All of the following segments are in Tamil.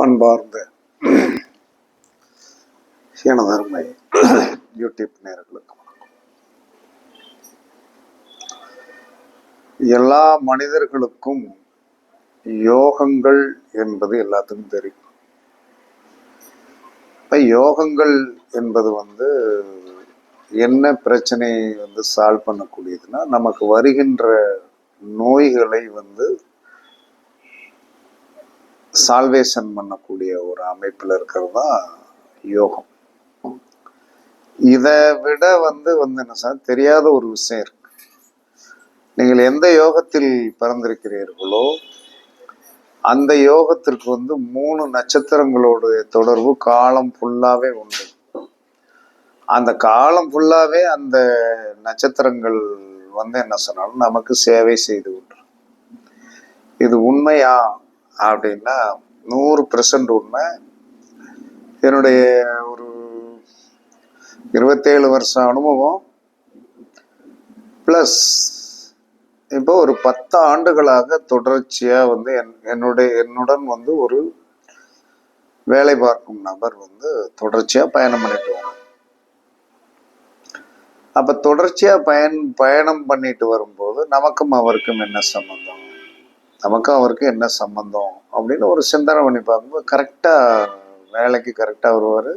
அன்பார்ந்த எனதருமை யூடியூப் நேர்களுக்கு வணக்கம். எல்லா மனிதர்களுக்கும் யோகங்கள் என்பது எல்லாத்துக்கும் தெரியும். இப்ப யோகங்கள் என்பது வந்து என்ன பிரச்சனையை வந்து சால்வ் பண்ணக்கூடியதுன்னா நமக்கு வருகின்ற நோய்களை வந்து சால்வேஷன் பண்ணக்கூடிய ஒரு அமைப்பில் இருக்கிறது தான் யோகம். இதை விட வந்து வந்து என்ன சார் தெரியாத ஒரு விஷயம் இருக்கு. நீங்கள் எந்த யோகத்தில் பிறந்திருக்கிறீர்களோ அந்த யோகத்திற்கு வந்து மூணு நட்சத்திரங்களோட தொடர்பு காலம் ஃபுல்லாகவே உண்டு. அந்த காலம் ஃபுல்லாகவே அந்த நட்சத்திரங்கள் வந்து என்ன சொன்னாலும் நமக்கு சேவை செய்து கொண்டு இது உண்மையா? அப்படின்னா நூறு பெர்சன்ட் உண்மை. என்னுடைய ஒரு இருபத்தேழு வருஷம் அனுபவம். ப்ளஸ் இப்போ ஒரு பத்து ஆண்டுகளாக தொடர்ச்சியாக வந்து என் என்னுடைய என்னுடன் வந்து ஒரு வேலை பார்க்கும் நபர் வந்து தொடர்ச்சியாக பயணம் பண்ணிட்டு வரும் அப்போ தொடர்ச்சியாக பயன் பயணம் பண்ணிட்டு வரும்போது நமக்கும் அவருக்கும் என்ன சம்பந்தம்? நமக்கும் அவருக்கும் என்ன சம்பந்தம் அப்படின்னு ஒரு சிந்தனை பண்ணி பார்க்கும்போது கரெக்டாக வேலைக்கு கரெக்டாக வருவார்.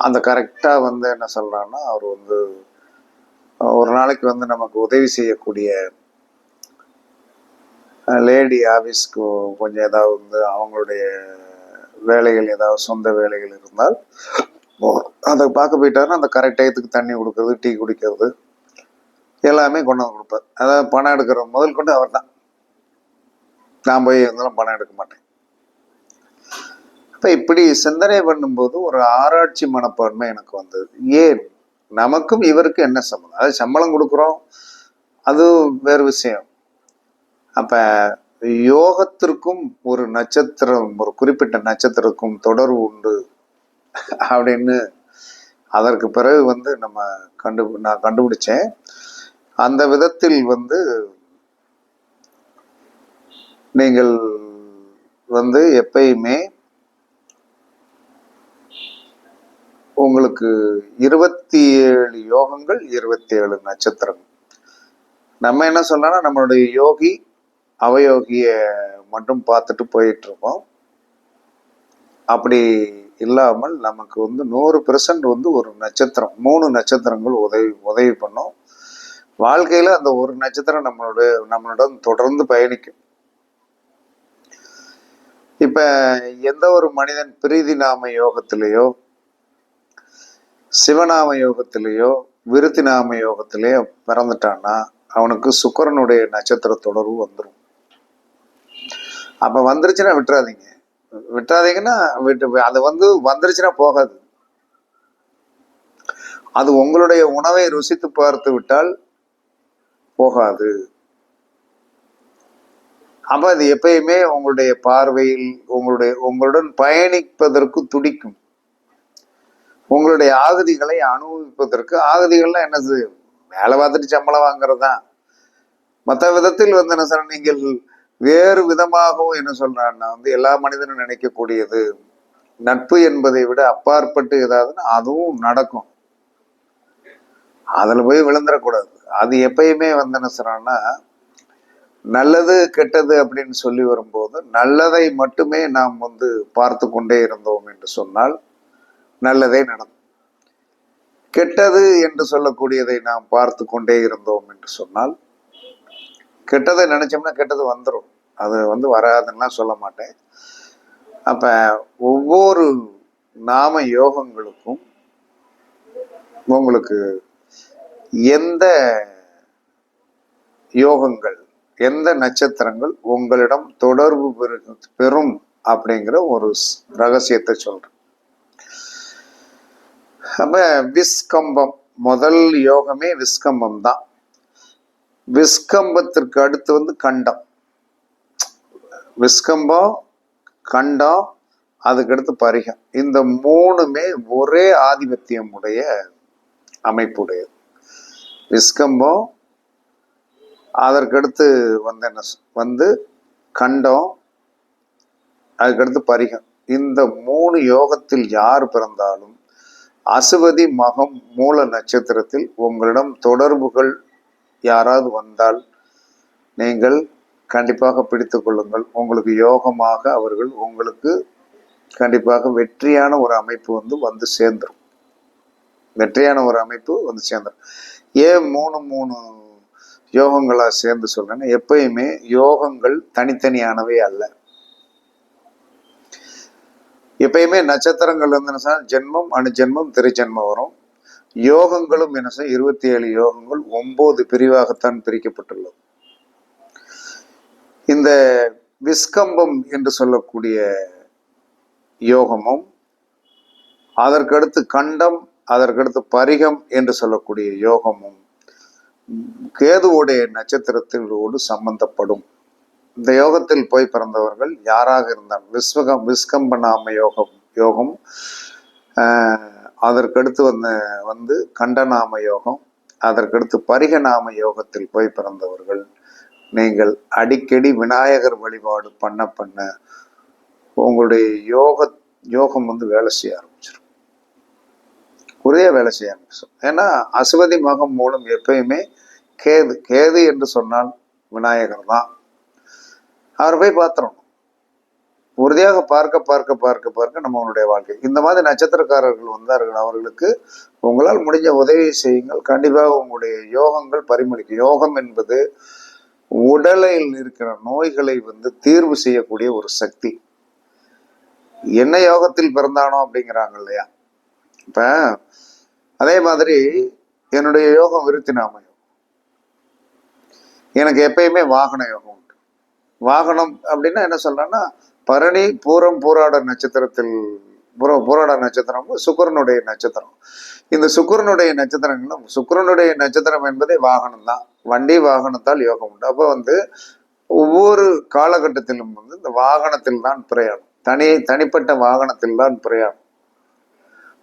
அந்த கரெக்டாக வந்து என்ன சொல்கிறான்னா அவர் வந்து ஒரு நாளைக்கு வந்து நமக்கு உதவி செய்யக்கூடிய லேடி ஆஃபீஸ்க்கு கொஞ்சம் ஏதாவது வந்து அவங்களுடைய வேலைகள் ஏதாவது சொந்த வேலைகள் இருந்தால் அதை பார்க்க போயிட்டாருன்னா அந்த கரெக்ட் டயத்துக்கு தண்ணி கொடுக்கறது டீ குடிக்கிறது எல்லாமே கொண்டு வந்து கொடுப்பார். அதாவது பணம் எடுக்கிற முதல் கொண்டு அவர் தான் நான் போய் இருந்தாலும் பணம் எடுக்க மாட்டேன். அப்ப இப்படி சிந்தனை பண்ணும்போது ஒரு ஆராய்ச்சி மனப்பான்மை எனக்கு வந்தது. ஏன்? நமக்கும் இவருக்கும் என்ன சம்பளம் அதாவது சம்பளம் கொடுக்குறோம் அது வேறு விஷயம். அப்ப யோகத்திற்கும் ஒரு நட்சத்திரம் ஒரு குறிப்பிட்ட நட்சத்திரக்கும் தொடர்பு உண்டு அப்படின்னு அதற்கு பிறகு வந்து நம்ம கண்டு நான் கண்டுபிடிச்சேன். அந்த விதத்தில் வந்து நீங்கள் வந்து எப்பயுமே உங்களுக்கு இருபத்தி ஏழு யோகங்கள் இருபத்தி ஏழு நட்சத்திரம் நம்ம என்ன சொல்லலாம்னா நம்மளுடைய யோகி அவயோகிய மட்டும் பார்த்துட்டு போயிட்டு இருக்கோம் அப்படி இல்லாமல் நமக்கு வந்து நூறு பெர்சன்ட் வந்து ஒரு நட்சத்திரம் மூணு நட்சத்திரங்கள் உதவி உதவி பண்ணும். வாழ்க்கையில அந்த ஒரு நட்சத்திரம் நம்மளுடைய நம்மளுடன் தொடர்ந்து பயணிக்கும். இப்ப எந்த ஒரு மனிதன் பிரீதி நாம யோகத்திலேயோ சிவநாம யோகத்திலேயோ விருத்தி நாம யோகத்திலேயோ பிறந்துட்டான்னா அவனுக்கு சுக்கரனுடைய நட்சத்திர தொடர்பு வந்துடும் அப்ப வந்துருச்சுன்னா விட்டுறாதீங்க. விட்டுறாதீங்கன்னா விட்டு அது வந்து வந்துருச்சுன்னா போகாது. அது உங்களுடைய உணவை ருசித்து பார்த்து விட்டால் போகாது. அப்போ அது எப்பயுமே உங்களுடைய பார்வையில் உங்களுடைய உங்களுடன் பயணிப்பதற்கு துடிக்கும். உங்களுடைய ஆகுதிகளை அனுபவிப்பதற்கு ஆகுதிகள்லாம் என்னது வேலை பார்த்துட்டு சம்பளம் வாங்குறது? தான் மற்ற விதத்தில் வந்து என்ன சொல்ற நீங்கள் வேறு விதமாகவும் என்ன சொல்றான்னா வந்து எல்லா மனிதனும் நினைக்கக்கூடியது நட்பு என்பதை விட அப்பாற்பட்டு ஏதாவதுன்னா அதுவும் நடக்கும். அதில் போய் விழுந்துடக்கூடாது அது எப்பயுமே வந்து என்ன சொல்றான்னா நல்லது கெட்டது அப்படின்னு சொல்லி வரும்போது நல்லதை மட்டுமே நாம் வந்து பார்த்து கொண்டே இருந்தோம் என்று சொன்னால் நல்லதே நடக்கும். கெட்டது என்று சொல்லக்கூடியதை நாம் பார்த்து கொண்டே இருந்தோம் என்று சொன்னால் கெட்டதை நினைச்சோம்னா கெட்டது வந்துடும் அது வந்து வராதுன்னா சொல்ல மாட்டேன். அப்ப ஒவ்வொரு நாம யோகங்களுக்கும் உங்களுக்கு எந்த யோகங்கள் எந்த நட்சத்திரங்கள் உங்களிடம் தொடர்பு பெறும் அப்படிங்கிற ஒரு ரகசியத்தை சொல்றேன். அப்ப விஸ்கம்பம் முதல் யோகமே விஸ்கம்பம் தான். விஸ்கம்பத்திற்கு அடுத்து வந்து கண்டம். விஸ்கம்பம் கண்டம் அதுக்கடுத்து பரிகம். இந்த மூணுமே ஒரே ஆதிபத்தியம் உடைய அமைப்புடையது. விஸ்கம்பம் அதற்கடுத்து வந்து என்ன வந்து கண்டம் அதுக்கடுத்து பரிகம். இந்த மூணு யோகத்தில் யார் பிறந்தாலும் அசுவதி மகம் மூல நட்சத்திரத்தில் உங்களிடம் தொடர்புகள் யாராவது வந்தால் நீங்கள் கண்டிப்பாக பிடித்து கொள்ளுங்கள். உங்களுக்கு யோகமாக அவர்கள் உங்களுக்கு கண்டிப்பாக வெற்றியான ஒரு அமைப்பு வந்து வந்து சேர்ந்துடும் வெற்றியான ஒரு அமைப்பு வந்து சேர்ந்துடும் ஏன் மூணு மூணு யோகங்களாக சேர்ந்து சொல்றேன்னா எப்பயுமே யோகங்கள் தனித்தனியானவே அல்ல. எப்பயுமே நட்சத்திரங்கள் வந்து ஜென்மம் அணுஜென்மம் திருஜென்மம் வரும். யோகங்களும் என்ன சொன்னா, இருபத்தி ஏழு யோகங்கள் ஒன்பது பிரிவாகத்தான் பிரிக்கப்பட்டுள்ளது. இந்த விஸ்கம்பம் என்று சொல்லக்கூடிய யோகமும் அதற்கடுத்து கண்டம் அதற்கடுத்து பரிகம் என்று சொல்லக்கூடிய யோகமும் கேதுவுடைய நட்சத்திரத்திலோடு சம்பந்தப்படும். இந்த யோகத்தில் போய் பிறந்தவர்கள் யாராக இருந்தாலும் விஸ்வகம் விஸ்கம்ப நாம யோகம் யோகம் அதற்கடுத்து வந்து வந்து கண்டநாம யோகம் அதற்கடுத்து பரிகநாம யோகத்தில் போய் பிறந்தவர்கள் நீங்கள் அடிக்கடி விநாயகர் வழிபாடு பண்ண பண்ண உங்களுடைய யோக யோகம் வந்து வேலை செய்ய ஆரம்பிச்சிடும் ஒரே வேலை செய்ய ஆரம்பிச்சிடும் ஏன்னா அசுவதி மகம் மூலம் எப்பயுமே கேது கேது என்று சொன்னால் விநாயகர் தான் அவர் போய் பார்த்துடணும் உறுதியாக பார்க்க பார்க்க பார்க்க பார்க்க நம்மளுடைய வாழ்க்கை. இந்த மாதிரி நட்சத்திரக்காரர்கள் வந்தார்கள். அவர்களுக்கு உங்களால் முடிஞ்ச உதவி செய்யுங்கள். கண்டிப்பாக உங்களுடைய யோகங்கள் பரிமளிக்கும். யோகம் என்பது உடலில் இருக்கிற நோய்களை வந்து தீர்வு செய்யக்கூடிய ஒரு சக்தி. என்ன யோகத்தில் பிறந்தானோ அப்படிங்கிறாங்க இல்லையா? இப்ப அதே மாதிரி என்னுடைய யோகம் விருத்தினாமை. எனக்கு எப்பயுமே வாகன யோகம் உண்டு. வாகனம் அப்படின்னா என்ன சொல்றேன்னா பரணி பூரம் பூராட நட்சத்திரத்தில் புற பூராட நட்சத்திரம் சுக்கரனுடைய நட்சத்திரம். இந்த சுக்கரனுடைய நட்சத்திரங்களும் சுக்கிரனுடைய நட்சத்திரம் என்பதே வாகனம் தான். வண்டி வாகனத்தால் யோகம் உண்டு. அப்போ வந்து ஒவ்வொரு காலகட்டத்திலும் வந்து இந்த வாகனத்தில் தான் பிரயாணம். தனி தனிப்பட்ட வாகனத்தில் தான் பிரயாணம்.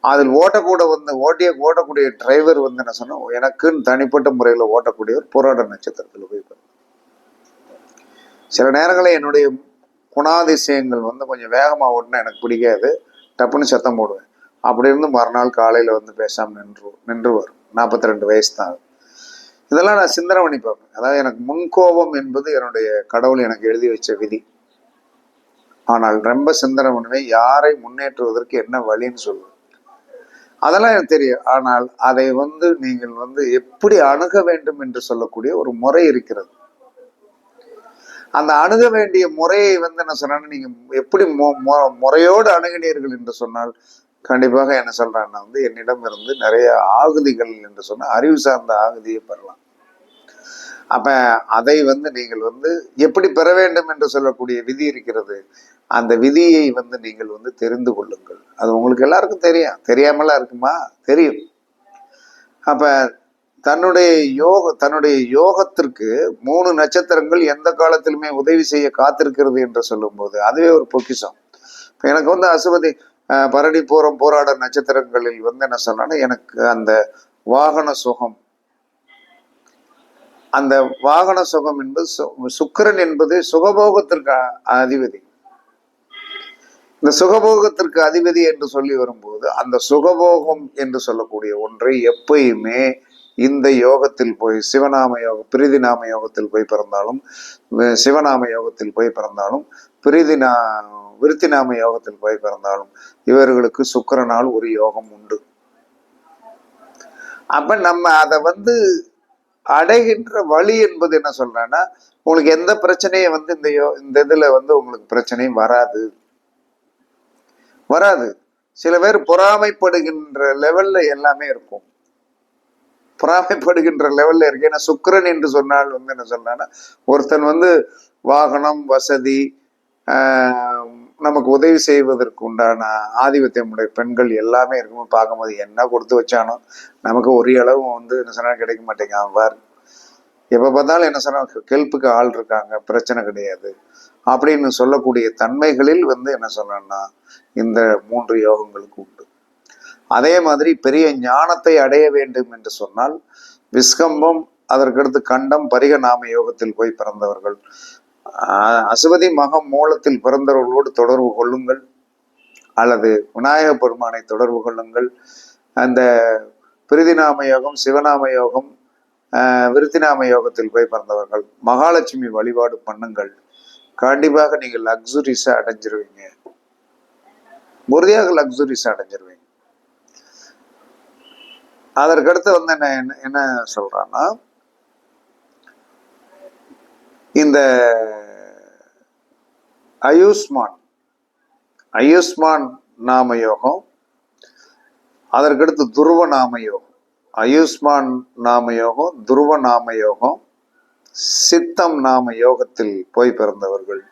அதில் ஓட்டக்கூட வந்து ஓட்டிய ஓட்டக்கூடிய டிரைவர் வந்து என்ன சொன்னால் எனக்குன்னு தனிப்பட்ட முறையில் ஓட்டக்கூடியவர் போராட நட்சத்திரத்தில் போய் சில நேரங்களில் என்னுடைய குணாதிசயங்கள் வந்து கொஞ்சம் வேகமாக ஓட்டினா எனக்கு பிடிக்காது. டப்புன்னு சத்தம் போடுவேன். அப்படி இருந்து மறுநாள் காலையில் வந்து பேசாமல் நின்று நின்று வரும். நாற்பத்தி ரெண்டு வயசு தான் இதெல்லாம் நான் சிந்தனை பண்ணி பார்ப்பேன். அதாவது எனக்கு முன்கோபம் என்பது என்னுடைய கடவுள் எனக்கு எழுதி வச்ச விதி. ஆனால் ரொம்ப சிந்தனை பண்ணுவேன். யாரை முன்னேற்றுவதற்கு என்ன வழின்னு சொல்லுவேன். அதெல்லாம் எனக்கு தெரியும். ஆனால் அதை வந்து நீங்கள் வந்து எப்படி அணுக வேண்டும் என்று சொல்லக்கூடிய ஒரு முறை இருக்கிறது. அந்த அணுக வேண்டிய முறையை வந்து என்ன சொன்னேன்னா நீங்க எப்படி முறையோடு அணுகினீர்கள் என்று சொன்னால் கண்டிப்பாக என்ன சொல்றேன்னா வந்து என்னிடம் இருந்து நிறைய ஆகுதிகள் என்று சொன்னால் அறிவு சார்ந்த ஆகுதியை பெறலாம். அப்ப அதை வந்து நீங்கள் வந்து எப்படி பெற வேண்டும் என்று சொல்லக்கூடிய விதி இருக்கிறது அந்த விதியை வந்து நீங்கள் வந்து தெரிந்து கொள்ளுங்கள். அது உங்களுக்கு எல்லாருக்கும் தெரியும். தெரியாமலாம் இருக்குமா? தெரியும். அப்ப தன்னுடைய யோக தன்னுடைய யோகத்திற்கு மூணு நட்சத்திரங்கள் எந்த காலத்திலுமே உதவி செய்ய காத்திருக்கிறது என்று சொல்லும்போது அதுவே ஒரு பொக்கிஷம். இப்போ எனக்கு வந்து அசுவதி பரடி பரணி பூரம் போராட நட்சத்திரங்களில் வந்து என்ன சொன்னா எனக்கு அந்த வாகன சுகம் அந்த வாகன சுகம் என்பது சு- சுக்கிரன் என்பது சுகபோகத்திற்கு அதிபதி. இந்த சுகபோகத்திற்கு அதிபதி என்று சொல்லி வரும்போது அந்த சுகபோகம் என்று சொல்லக்கூடிய ஒன்றை எப்பயுமே இந்த யோகத்தில் போய் சிவநாம யோகம் பிரீதி நாம யோகத்தில் போய் பிறந்தாலும் சிவநாம யோகத்தில் போய் பிறந்தாலும் பிரீதி நா விருத்தி நாம யோகத்தில் போய் பிறந்தாலும் இவர்களுக்கு சுக்கரனால் ஒரு யோகம் உண்டு. அப்ப நம்ம அதை வந்து அடைகின்ற வழி என்பது என்ன சொல்றேன்னா உங்களுக்கு எந்த பிரச்சனையும் வந்து இந்த யோ இந்த இதுல வந்து உங்களுக்கு பிரச்சனையும் வராது. வராது. சில பேர் பொறாமைப்படுகின்ற லெவல்ல எல்லாமே இருக்கும். பொறாமைப்படுகின்ற லெவல்ல இருக்கு. ஏன்னா சுக்கரன் என்று சொன்னால் வந்து என்ன சொல்றேன்னா ஒருத்தன் வந்து வாகனம் வசதி ஆஹ், நமக்கு உதவி செய்வதற்கு உண்டான ஆதிபத்தியமுடைய பெண்கள் எல்லாமே இருக்கும்போது பார்க்கும்போது என்ன கொடுத்து வச்சானோ நமக்கு ஒரே அளவு வந்து என்ன சொன்னா கிடைக்க மாட்டேங்க பாரு எப்ப பார்த்தாலும் என்ன சொன்னா கெல்ப்புக்கு ஆள் இருக்காங்க. பிரச்சனை கிடையாது. அப்படின்னு சொல்லக்கூடிய தன்மைகளில் வந்து என்ன சொன்னா இந்த மூன்று யோகங்களுக்கு உண்டு. அதே மாதிரி பெரிய ஞானத்தை அடைய வேண்டும் என்று சொன்னால் விஸ்கம்பம் அதற்கடுத்து கண்டம் பரிக நாம யோகத்தில் போய் பிறந்தவர்கள் அசுவதி மகம் மூலத்தில் பிறந்தவர்களோடு தொடர்பு கொள்ளுங்கள். அல்லது விநாயக பெருமானை தொடர்பு கொள்ளுங்கள். அந்த பிரிதிநாம யோகம் சிவநாம யோகம் ஆஹ், விருத்திநாம யோகத்தில் போய் பிறந்தவர்கள் மகாலட்சுமி வழிபாடு பண்ணுங்கள். கண்டிப்பாக நீங்கள் லக்ஸுரிஸாக அடைஞ்சிருவீங்க. உறுதியாக லக்ஸுரிஸாக அடைஞ்சிருவீங்க. அதற்கடுத்து வந்து என்ன என்ன- என்ன சொல்றான்னா இந்த அயுஷ்மான் அயுஷ்மான் நாம யோகம் அதற்கடுத்து துருவ நாம யோகம் அயுஷ்மான் நாம யோகம் துருவ நாம யோகம் சித்தம் நாம யோகத்தில் போய் பிறந்தவர்கள்.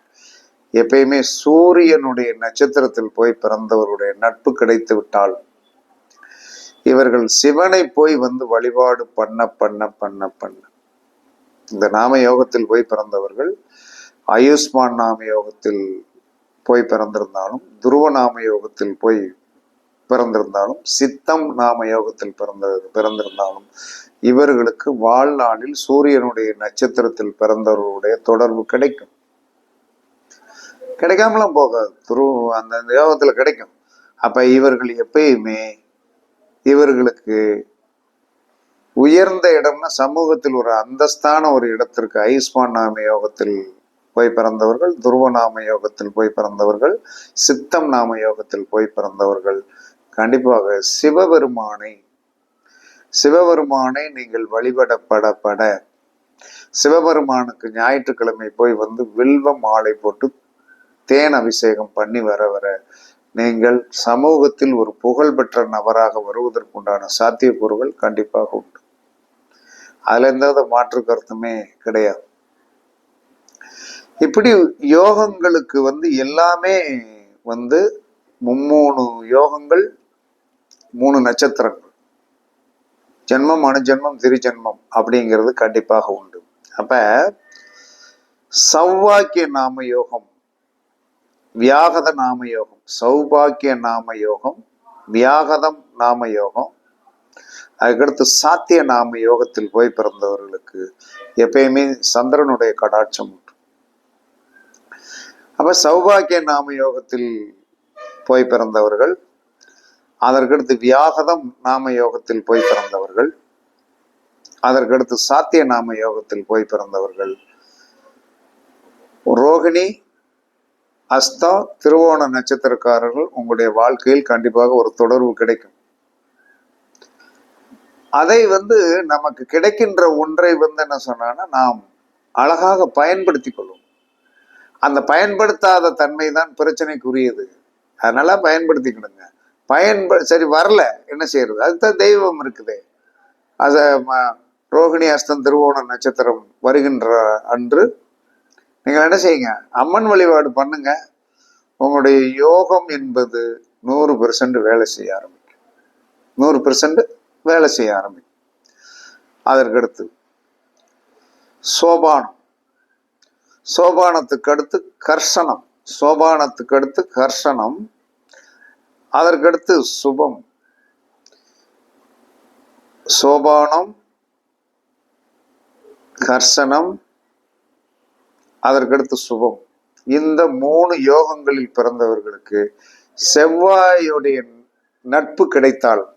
எப்பயுமே சூரியனுடைய நட்சத்திரத்தில் போய் பிறந்தவருடைய நட்பு கிடைத்து விட்டால் இவர்கள் சிவனை போய் வந்து வழிபாடு பண்ண பண்ண பண்ண பண்ண. இந்த நாம யோகத்தில் போய் பிறந்தவர்கள் ஆயுஷ்மான் நாம யோகத்தில் போய் பிறந்திருந்தாலும் துருவ நாம யோகத்தில் போய் பிறந்திருந்தாலும் சித்தம் நாம யோகத்தில் பிறந்த பிறந்திருந்தாலும் இவர்களுக்கு வாழ்நாளில் சூரியனுடைய நட்சத்திரத்தில் பிறந்தவர்களுடைய தொடர்பு கிடைக்கும். கிடைக்காமலாம் போகாது. துரு அந்த யோகத்தில் யோகத்துல கிடைக்கும். அப்ப இவர்கள் எப்பயுமே இவர்களுக்கு உயர்ந்த இடம்னா சமூகத்தில் ஒரு அந்தஸ்தான ஒரு இடத்திற்கு ஐஸ்மான் நாம யோகத்தில் போய் பிறந்தவர்கள் துருவ நாம யோகத்தில் போய் பிறந்தவர்கள் சித்தம் நாம யோகத்தில் போய் பிறந்தவர்கள். கண்டிப்பாக சிவபெருமானை சிவபெருமானை நீங்கள் வழிபடப்படப்பட. சிவபெருமானுக்கு ஞாயிற்றுக்கிழமை போய் வந்து வில்வ மாலை போட்டு தேன் அபிஷேகம் பண்ணி வர வர நீங்கள் சமூகத்தில் ஒரு புகழ்பெற்ற நபராக வருவதற்குண்டான சாத்தியக்கூறுகள் கண்டிப்பாக உண்டு. அதுல எந்த மாற்று கருத்துமே கிடையாது. இப்படி யோகங்களுக்கு வந்து எல்லாமே வந்து மும்மூணு யோகங்கள் மூணு நட்சத்திரங்கள். ஜென்மம் அணுஜென்மம் திருஜென்மம் அப்படிங்கிறது கண்டிப்பாக உண்டு. அப்ப சௌவாக்கிய நாம யோகம் வியாகத நாம யோகம் சௌபாக்கிய நாம யோகம் வியாகதம் நாம யோகம் அதுக்கடுத்து சாத்திய நாம யோகத்தில் போய் பிறந்தவர்களுக்கு எப்பயுமே சந்திரனுடைய கடாட்சம் உண்டு. அப்ப சௌபாகிய நாம யோகத்தில் போய் பிறந்தவர்கள் அதற்கடுத்து வியாகதம் நாம யோகத்தில் போய் பிறந்தவர்கள் அதற்கடுத்து சாத்திய நாம யோகத்தில் போய் பிறந்தவர்கள். ரோகிணி அஸ்தா திருவோண நட்சத்திரக்காரர்கள் உங்களுடைய வாழ்க்கையில் கண்டிப்பாக ஒரு தொடர்பு கிடைக்கும். அதை வந்து நமக்கு கிடைக்கின்ற ஒன்றை வந்து என்ன சொன்னான்னா நாம் அழகாக பயன்படுத்தி கொள்ளும் அந்த பயன்படுத்தாத தன்மை தான் பிரச்சனைக்குரியது. அதனால பயன்படுத்திக்கிடுங்க. பயன்ப சரி வரல. என்ன செய்யறது? அதுதான் தெய்வம் இருக்குது. அத ம- ரோகிணி அஸ்தம் திருவோண நட்சத்திரம் வருகின்ற அன்று நீங்கள் என்ன செய்யுங்க? அம்மன் வழிபாடு பண்ணுங்க. உங்களுடைய யோகம் என்பது நூறு பெர்சன்ட் வேலை செய்ய ஆரம்பிக்கும். நூறு பெர்சன்ட் வேலை செய்ய ஆரம்பிக்கும். அதற்கடுத்து சோபானம். சோபானத்துக்கு அடுத்து கர்ஷனம் சோபானத்துக்கு அடுத்து கர்ஷனம் அதற்கடுத்து சுபம். சோபானம் கர்ஷனம் அதற்கடுத்து சுபம். இந்த மூணு யோகங்களில் பிறந்தவர்களுக்கு செவ்வாயுடைய நட்பு கிடைத்தால்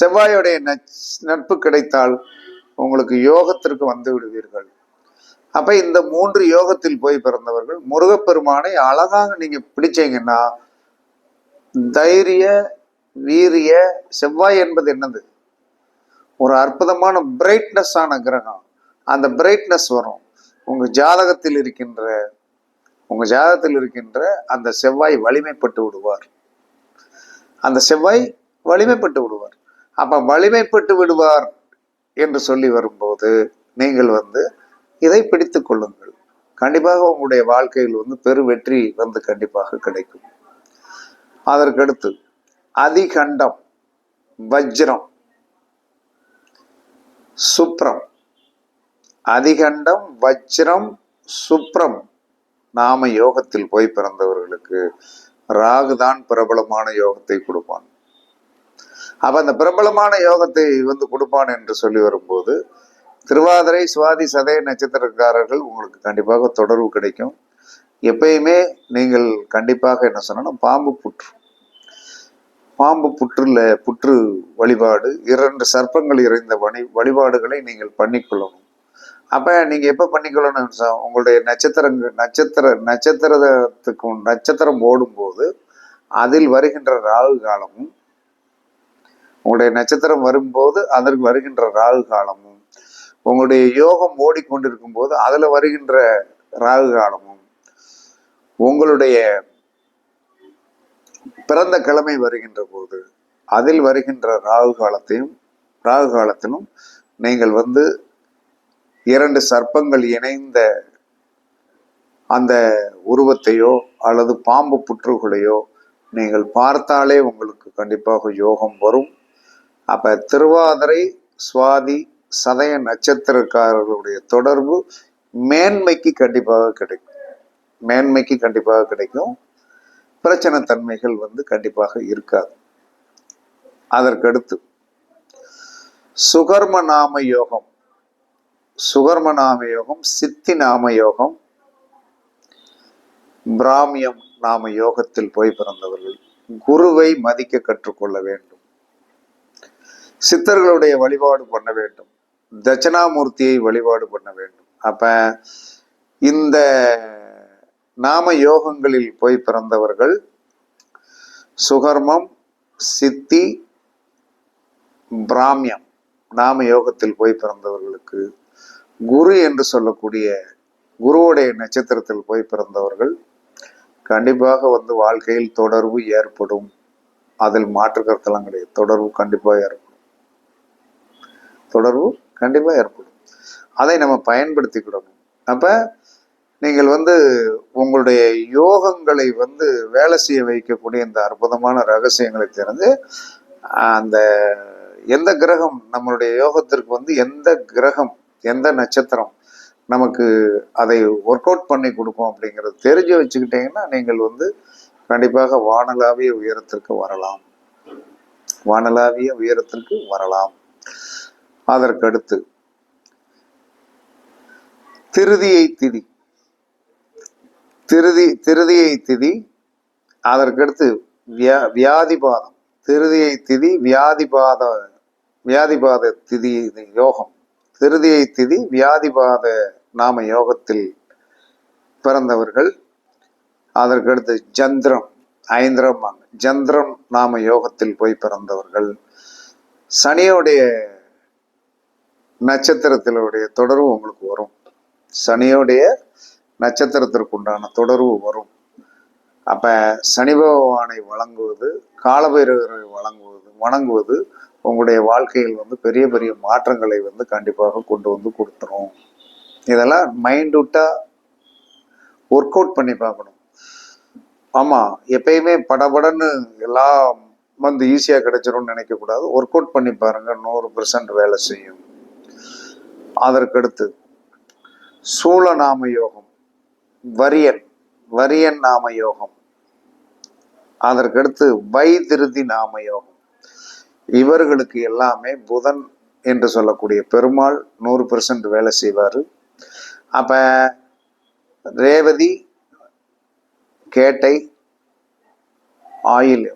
செவ்வாயுடைய நட்பு கிடைத்தால் உங்களுக்கு யோகத்திற்கு வந்து விடுவீர்கள். அப்ப இந்த மூன்று யோகத்தில் போய் பிறந்தவர்கள் முருகப்பெருமானை அழகாக நீங்க பிடிச்சீங்கன்னா தைரிய வீரிய செவ்வாய் என்பது என்னது? ஒரு அற்புதமான பிரைட்னஸ் ஆன கிரகம். அந்த பிரைட்னஸ் வரும். உங்க ஜாதகத்தில் இருக்கின்ற உங்க ஜாதகத்தில் இருக்கின்ற அந்த செவ்வாய் வலிமைப்பட்டு விடுவார். அந்த செவ்வாய் வலிமைப்பட்டு விடுவார். அப்ப வலிமைப்பட்டு விடுவார் என்று சொல்லி வரும்போது நீங்கள் வந்து இதை பிடித்து கொள்ளுங்கள். கண்டிப்பாக உங்களுடைய வாழ்க்கையில் வந்து பெரு வெற்றி வந்து கண்டிப்பாக கிடைக்கும். அதற்கடுத்து அதிகண்டம் வஜ்ரம் சுப்ரம். அதிகண்டம் வஜ்ரம் சுப்ரம். நாம யோகத்தில் போய் பிறந்தவர்களுக்கு ராகுதான் பிரபலமான யோகத்தை கொடுப்பான் அப்ப அந்த பிரபலமான யோகத்தை வந்து கொடுப்பான் என்று சொல்லி வரும்போது திருவாதிரை சுவாதி சதய நட்சத்திரக்காரர்கள் உங்களுக்கு கண்டிப்பாக தொடர்பு கிடைக்கும். எப்பயுமே நீங்கள் கண்டிப்பாக என்ன சொன்னா பாம்பு புற்று. பாம்பு புற்றுல புற்று வழிபாடு இரண்டு சர்ப்பங்கள் இறைந்த வழி வழிபாடுகளை நீங்கள் பண்ணிக்கொள்ளணும். அப்ப நீங்க எப்போ பண்ணிக்கொள்ளணும் உங்களுடைய நட்சத்திரங்கள் நட்சத்திர நட்சத்திரத்துக்கு நட்சத்திரம் ஓடும்போது அதில் வருகின்ற ராகு காலமும் உங்களுடைய நட்சத்திரம் வரும்போது அதற்கு வருகின்ற ராகு காலமும் உங்களுடைய யோகம் ஓடிக்கொண்டிருக்கும் போது அதில் வருகின்ற ராகு காலமும் உங்களுடைய பிறந்த கிழமை வருகின்ற போது அதில் வருகின்ற ராகு காலத்தையும் ராகு காலத்திலும் நீங்கள் வந்து இரண்டு சர்ப்பங்கள் இணைந்த அந்த உருவத்தையோ அல்லது பாம்பு புற்றுகளையோ நீங்கள் பார்த்தாலே உங்களுக்கு கண்டிப்பாக யோகம் வரும். அப்போ திருவாதிரை சுவாதி சதய நட்சத்திரக்காரர்களுடைய தொடர்பு மேன்மைக்கு கண்டிப்பாக கிடைக்கும். மேன்மைக்கு கண்டிப்பாக கிடைக்கும். பிரச்சனை தன்மைகள் வந்து கண்டிப்பாக இருக்காது. அதற்கடுத்து சுகர்ம நாம யோகம். சுகர்ம நாம யோகம் சித்தி நாம யோகம் பிராமியம் நாம யோகத்தில் போய் பிறந்தவர்கள் குருவை மதிக்க கற்றுக்கொள்ள வேண்டும். சித்தர்களுடைய வழிபாடு பண்ண வேண்டும். தட்சிணாமூர்த்தியை வழிபாடு பண்ண வேண்டும். அப்ப இந்த நாம யோகங்களில் போய் பிறந்தவர்கள் சுகர்மம் சித்தி பிராமியம் நாம யோகத்தில் போய் பிறந்தவர்களுக்கு குரு என்று சொல்லக்கூடிய குருவுடைய நட்சத்திரத்தில் போய் பிறந்தவர்கள் கண்டிப்பாக வந்து வாழ்க்கையில் தொடர்பு ஏற்படும். அதில் மாற்று கருத்தெல்லாம் கிடையாது. தொடர்பு கண்டிப்பாக ஏற்படும். தொடர்பு கண்டிப்பாக ஏற்படும். அதை நம்ம பயன்படுத்திக்கிடணும். அப்ப நீங்கள் வந்து உங்களுடைய யோகங்களை வந்து வேலை செய்ய வைக்கக்கூடிய இந்த அற்புதமான ரகசியங்களை தெரிந்து அந்த எந்த கிரகம் நம்மளுடைய யோகத்திற்கு வந்து எந்த கிரகம் எந்த நட்சத்திரம் நமக்கு அதை ஒர்க் அவுட் பண்ணி கொடுக்கும் அப்படிங்கிறது தெரிஞ்சு வச்சுக்கிட்டீங்கன்னா நீங்கள் வந்து கண்டிப்பாக வானலாவிய உயரத்திற்கு வரலாம். வானலாவிய உயரத்திற்கு வரலாம். அதற்கடுத்து. திருதியை திதி. திருதி திருதியை திதி அதற்கடுத்து வியா வியாதிபாதம். திருதியை திதி வியாதிபாத வியாதிபாத திதி யோகம். திருதியை திதி வியாதிபாத நாம யோகத்தில் பிறந்தவர்கள். அதற்கடுத்து ஜந்திரம் ஐந்திரம் ஜந்திரம் நாம யோகத்தில் போய் பிறந்தவர்கள். சனியோடைய நட்சத்திரத்தினுடைய தொடர்பு உங்களுக்கு வரும். சனியோடைய நட்சத்திரத்திற்கு உண்டான தொடர்பு வரும். அப்ப சனி பகவானை வழங்குவது காலபைரவரை வழங்குவது வணங்குவது உங்களுடைய வாழ்க்கையில் வந்து பெரிய பெரிய மாற்றங்களை வந்து கண்டிப்பாக கொண்டு வந்து கொடுத்துரும். இதெல்லாம் மைண்டூட்டா ஒர்க் அவுட் பண்ணி பார்க்கணும். ஆமா எப்பயுமே படபடன்னு எல்லாம் வந்து ஈஸியா கிடைச்சிரும்னு நினைக்க கூடாது ஒர்க் அவுட் பண்ணி பாருங்க நூறு பெர்சன்ட் வேலை செய்யும். அதற்கடுத்து சூழநாம யோகம் வரியன் வரியன் நாம யோகம் அதற்கடுத்து வைதிருதி நாம யோகம் இவர்களுக்கு எல்லாமே புதன் என்று சொல்லக்கூடிய பெருமாள் நூறு பெர்சன்ட் வேலை செய்வார். அப்ப ரேவதி கேட்டை ஆயில்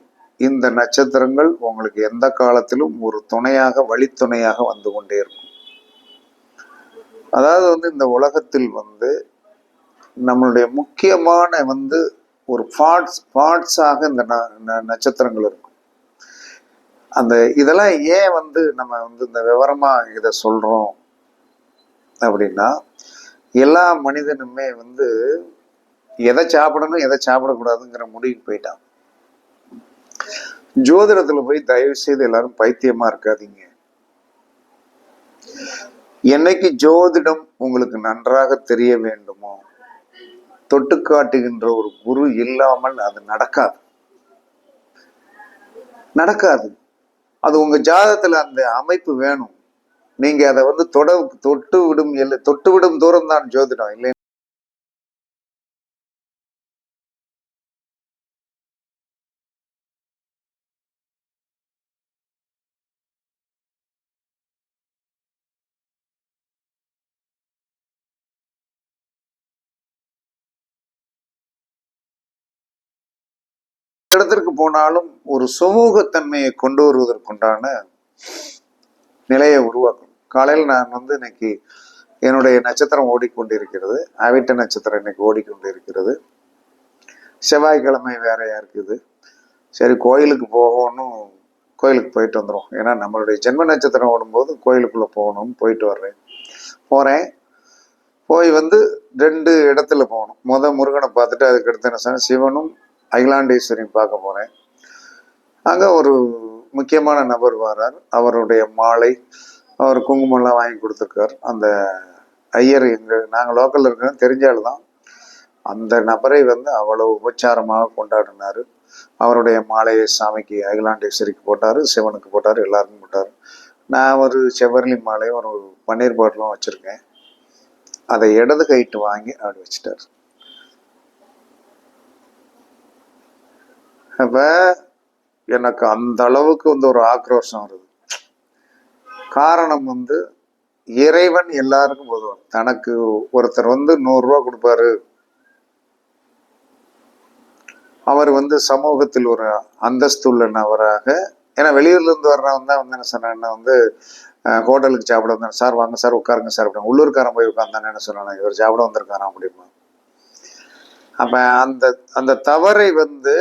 இந்த நட்சத்திரங்கள் உங்களுக்கு எந்த காலத்திலும் ஒரு துணையாக வழித்துணையாக வந்து கொண்டே இருக்கும். அதாவது வந்து இந்த உலகத்தில் வந்து நம்மளுடைய முக்கியமான வந்து ஒரு பார்ட்ஸ் பார்ட்ஸாக இந்த ந- ந- நட்சத்திரங்கள் இருக்கும். அந்த இதெல்லாம் ஏன் வந்து நம்ம வந்து இந்த விவரமா இதை சொல்றோம் அப்படின்னா எல்லா மனிதனுமே வந்து எதை சாப்பிடணும் எதை சாப்பிடக்கூடாதுங்கிற முடிவுக்கு போயிட்டான். ஜோதிடத்துல போய் தயவு செய்து எல்லாரும் பைத்தியமா இருக்காதீங்க. என்னைக்கு ஜோதிடம் உங்களுக்கு நன்றாக தெரிய வேண்டுமோ தொட்டு காட்டுகின்ற ஒரு குரு இல்லாமல் அது நடக்காது. நடக்காது. அது உங்க ஜாதகத்துல அந்த அமைப்பு வேணும். நீங்க அதை வந்து தொட தொட்டு விடும் இல்லை தொட்டு விடும் தூரம் தான் ஜோதிடம் இல்லை இடத்திற்கு போனாலும் ஒரு சமூகத்தன்மையை கொண்டு வருவதற்குண்டான நிலையை உருவாக்கணும். காலையில் நான் வந்து இன்னைக்கு என்னுடைய நட்சத்திரம் ஓடிக்கொண்டிருக்கிறது. அவிட்ட நட்சத்திரம் இன்னைக்கு ஓடிக்கொண்டிருக்கிறது. செவ்வாய்க்கிழமை வேறையா இருக்குது சரி கோயிலுக்கு போகணும். கோயிலுக்கு போயிட்டு வந்துடும் ஏன்னா நம்மளுடைய ஜென்ம நட்சத்திரம் ஓடும்போது கோயிலுக்குள்ளே போகணும் போயிட்டு வர்றேன். போகிறேன் போய் வந்து ரெண்டு இடத்துல போகணும். முத முருகனை பார்த்துட்டு அதுக்கடுத்து என்ன சொன்னேன் சிவனும் அகிலாண்டேஸ்வரியும் பார்க்க போகிறேன் அங்கே ஒரு முக்கியமான நபர் வரார் அவருடைய மாலை அவர் குங்குமம்லாம் வாங்கி கொடுத்துருக்கார். அந்த ஐயர் எங்கள் நாங்கள் லோக்கலில் இருக்கிறோம் தெரிஞ்ச ஆள் தான். அந்த நபரை வந்து அவ்வளவு உபச்சாரமாக கொண்டாடினார். அவருடைய மாலையை சாமிக்கு அகிலாண்டேஸ்வரிக்கு போட்டார் சிவனுக்கு போட்டார் எல்லாருக்கும் போட்டார். நான் ஒரு செவ்வரளி மாலையும் ஒரு பன்னீர் பாட்டிலும் வச்சுருக்கேன். அதை இடது கைட்டு வாங்கி அப்படி வச்சுட்டார். அப்போ எனக்கு அந்த அளவுக்கு வந்து ஒரு ஆக்ரோஷம் வருது. காரணம் வந்து இறைவன் எல்லாருக்கும் பொதுவான் தனக்கு ஒருத்தர் வந்து நூறுரூவா கொடுப்பாரு. அவர் வந்து சமூகத்தில் ஒரு அந்தஸ்து உள்ள நபராக ஏன்னா வெளியூர்ல இருந்து வர்றவன் தான் வந்து என்ன சொன்னான்னா வந்து ஹோட்டலுக்கு சாப்பிட வந்தேன். சார் வாங்க சார் உட்காருங்க சார் அப்படின்னு உள்ளூர்காரன் போய் உட்காந்தானே என்ன சொன்னாங்க இவர் சாப்பிட வந்திருக்காராம் அப்படிமா அப்ப அந்த அந்த தவறை வந்து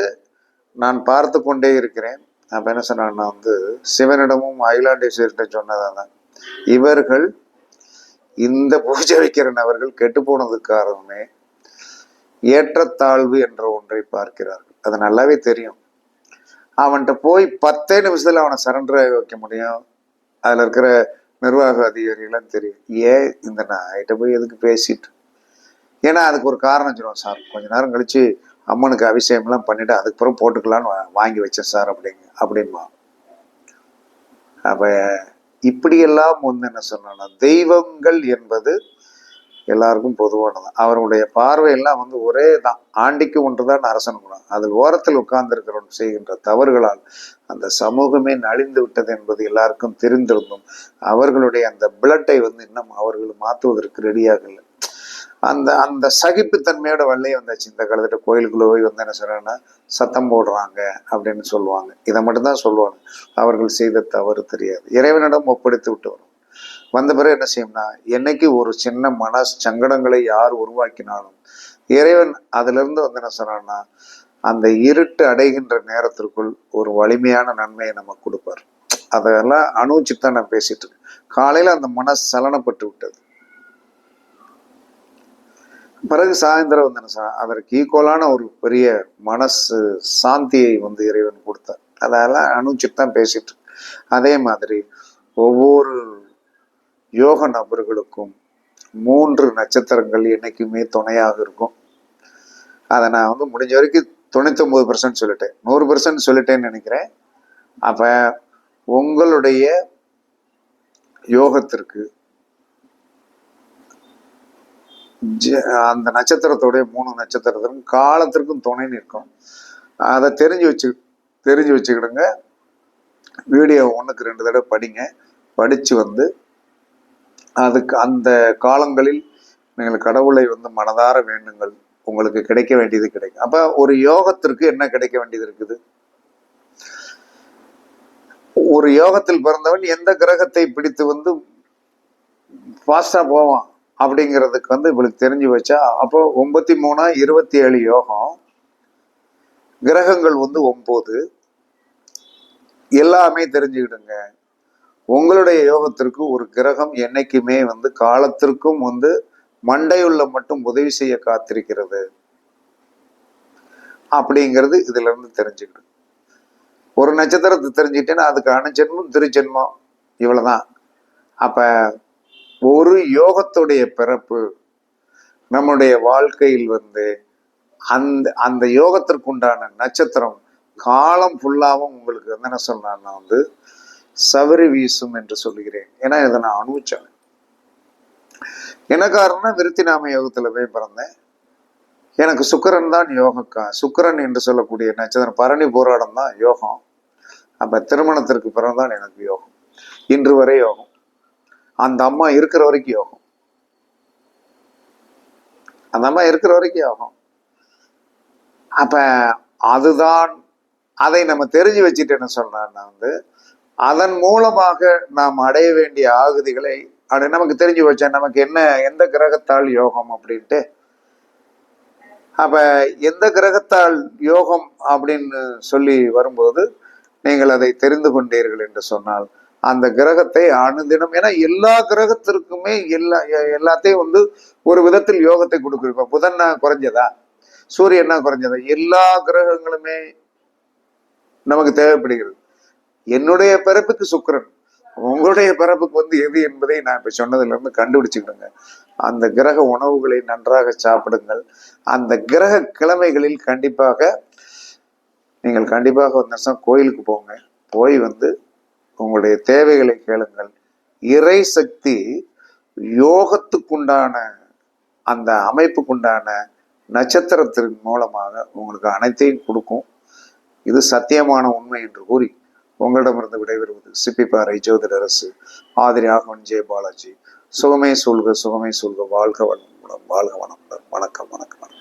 நான் பார்த்து கொண்டே இருக்கிறேன். அப்ப என்ன சொன்னான்னா வந்து சிவனிடமும் அகிலாண்டேஸ்வரிட்ட சொன்னதான் இவர்கள் இந்த பூஜை வைக்கிற நபர்கள் கெட்டு போனதுக்கு காரணமே ஏற்றத்தாழ்வு என்ற ஒன்றை பார்க்கிறார்கள். அது நல்லாவே தெரியும். அவன்கிட்ட போய் பத்தே நிமிஷத்தில் அவனை சரண்டர் வைக்க முடியும். அதில் இருக்கிற நிர்வாக அதிகாரிகளாம் தெரியும். ஏன் இந்த நான் போய் எதுக்கு பேசிட்டு? ஏன்னா அதுக்கு ஒரு காரணம் சொல்லுவோம் சார் கொஞ்ச நேரம் கழிச்சு அம்மனுக்கு அபிஷேகம்லாம் பண்ணிவிட்டு அதுக்கப்புறம் போட்டுக்கலான்னு வாங்கி வச்சேன் சார் அப்படிங்க அப்படின்மா அப்போ இப்படியெல்லாம் வந்து என்ன சொன்னா தெய்வங்கள் என்பது எல்லாருக்கும் பொதுவானது. அவருடைய பார்வையெல்லாம் வந்து ஒரே தான். ஆண்டிக்கு ஒன்றுதான் அரசன் குணம். அதில் ஓரத்தில் உட்கார்ந்திருக்கிறவன் செய்கின்ற தவறுகளால் அந்த சமூகமே நலிந்து விட்டது என்பது எல்லாருக்கும் தெரிந்திருந்தும் அவர்களுடைய அந்த பிளட்டை வந்து இன்னும் அவர்கள் மாற்றுவதற்கு ரெடியாகலை அந்த அந்த சகிப்புத்தன்மையோட வள்ளையே வந்தாச்சு. இந்த காலத்துல கோயிலுக்குள்ள போய் வந்து என்ன சொல்றாங்கன்னா சத்தம் போடுறாங்க அப்படின்னு சொல்லுவாங்க. இதை மட்டும்தான் சொல்லுவாங்க. அவர்கள் செய்த தவறு தெரியாது. இறைவனிடம் ஒப்படைத்து விட்டு வரும். வந்த பிறகு என்ன செய்யும்னா என்னைக்கு ஒரு சின்ன மன சங்கடங்களை யார் உருவாக்கினாலும் இறைவன் அதிலிருந்து வந்து என்ன சொல்கிறான்னா அந்த இருட்டு அடைகின்ற நேரத்திற்குள் ஒரு வலிமையான நன்மையை நமக்கு கொடுப்பார். அதெல்லாம் அனுபவிச்சுட்டு தான் நான் பேசிட்டு இருக்கேன். காலையில அந்த மன சலனப்பட்டு விட்டது. பிறகு சாயந்தரம் வந்து என்ன அதற்கு ஈக்குவலான ஒரு பெரிய மனசு சாந்தியை வந்து இறைவன் கொடுத்தார். அதெல்லாம் அணுச்சிட்டு தான் பேசிட்டு அதே மாதிரி ஒவ்வொரு யோக நபர்களுக்கும் மூன்று நட்சத்திரங்கள் என்றைக்குமே துணையாக இருக்கும். அதை நான் வந்து முடிஞ்ச வரைக்கும் தொண்ணூத்தொம்பது பர்சன்ட் சொல்லிட்டேன். நூறு பர்சன்ட் சொல்லிட்டேன்னு நினைக்கிறேன். அப்போ உங்களுடைய யோகத்திற்கு அந்த நட்சத்திரத்தோடைய மூணு நட்சத்திரத்திற்கும் காலத்திற்கும் துணை நிற்கும். அதை தெரிஞ்சு வச்சு தெரிஞ்சு வச்சுக்கிடுங்க. வீடியோ ஒன்றுக்கு ரெண்டு தடவை படிங்க. படித்து வந்து அதுக்கு அந்த காலங்களில் நீங்கள் கடவுளை வந்து மனதார வேண்டுங்கள். உங்களுக்கு கிடைக்க வேண்டியது கிடைக்கும். அப்போ ஒரு யோகத்திற்கு என்ன கிடைக்க வேண்டியது இருக்குது? ஒரு யோகத்தில் பிறந்தவன் எந்த கிரகத்தை பிடித்து வந்து ஃபாஸ்டாக போவான்? அப்படிங்கிறதுக்கு வந்து இவளுக்கு தெரிஞ்சு வச்சா அப்போ ஒன்பத்தி மூணா இருபத்தி ஏழு யோகம் கிரகங்கள் வந்து ஒம்பது. எல்லாமே தெரிஞ்சுக்கிடுங்க. உங்களுடைய யோகத்திற்கு ஒரு கிரகம் என்னைக்குமே வந்து காலத்திற்கும் வந்து மண்டையுள்ள மட்டும் உதவி செய்ய காத்திருக்கிறது. அப்படிங்கிறது இதுல இருந்து தெரிஞ்சுக்கிடும். ஒரு நட்சத்திரத்தை தெரிஞ்சுக்கிட்டேன்னா அதுக்கு அணுஜென்மம் திருஜென்மம் இவ்வளவுதான். அப்ப ஒரு யோகத்துடைய பிறப்பு நம்முடைய வாழ்க்கையில் வந்து அந்த அந்த யோகத்திற்குண்டான நட்சத்திரம் காலம் ஃபுல்லாகவும் உங்களுக்கு வந்து என்ன சொன்னான்னா வந்து சவரி வீசும் என்று சொல்லுகிறேன். ஏன்னா இதை நான் அனுபவிச்சேன். என்ன காரணம் விருத்தி நாம யோகத்துல போய் பிறந்தேன். எனக்கு சுக்கரன் தான் யோகக்கா. சுக்கிரன் என்று சொல்லக்கூடிய நட்சத்திரம் பரணி போராடம் தான் யோகம். அப்ப திருமணத்திற்கு பிறந்தான் எனக்கு யோகம். இன்று வரை யோகம். அந்த அம்மா இருக்கிற வரைக்கும் யோகம். அந்த அம்மா இருக்கிற வரைக்கும் யோகம். அப்ப அதுதான் அதை நம்ம தெரிஞ்சு வச்சுட்டு என்ன சொல்றேன்னா வந்து அதன் மூலமாக நாம் அடைய வேண்டிய ஆகுதிகளை அப்படி நமக்கு தெரிஞ்சு வச்சேன் நமக்கு என்ன எந்த கிரகத்தால் யோகம் அப்படின்ட்டு? அப்ப எந்த கிரகத்தால் யோகம் அப்படின்னு சொல்லி வரும்போது நீங்கள் அதை தெரிந்து கொண்டீர்கள் என்று சொன்னால் அந்த கிரகத்தை அணுதினம் ஏன்னா எல்லா கிரகத்திற்குமே எல்லா எல்லாத்தையும் வந்து ஒரு விதத்தில் யோகத்தை கொடுக்குறோம் புதன்னா குறைஞ்சதா? சூரியன்னா குறைஞ்சதா? எல்லா கிரகங்களுமே நமக்கு தேவைப்படுகிறது. என்னுடைய பிறப்புக்கு சுக்கிரன். உங்களுடைய பிறப்புக்கு வந்து எது என்பதை நான் இப்ப சொன்னதுல இருந்து கண்டுபிடிச்சுக்கிடுங்க. அந்த கிரக உணவுகளை நன்றாக சாப்பிடுங்கள். அந்த கிரக கிழமைகளில் கண்டிப்பாக நீங்கள் கண்டிப்பாக ஒரு கோயிலுக்கு போங்க. போய் வந்து உங்களுடைய தேவைகளை கேளுங்கள். இறை சக்தி யோகத்துக்குண்டான அந்த அமைப்புக்குண்டான நட்சத்திரத்தின் மூலமாக உங்களுக்கு அனைத்தையும் கொடுக்கும். இது சத்தியமான உண்மை என்று கூறி உங்களிடமிருந்து விடைபெறுவது சிப்பிப்பாறை ஜோதிடரசு ஆதிரி ஆகவன் ஜெய பாலாஜி. சுகமே சொல்க சுகமே சொல்க வாழ்க வளமுடன் வாழ்க வளமுடன். வணக்கம் வணக்கம் வணக்கம்.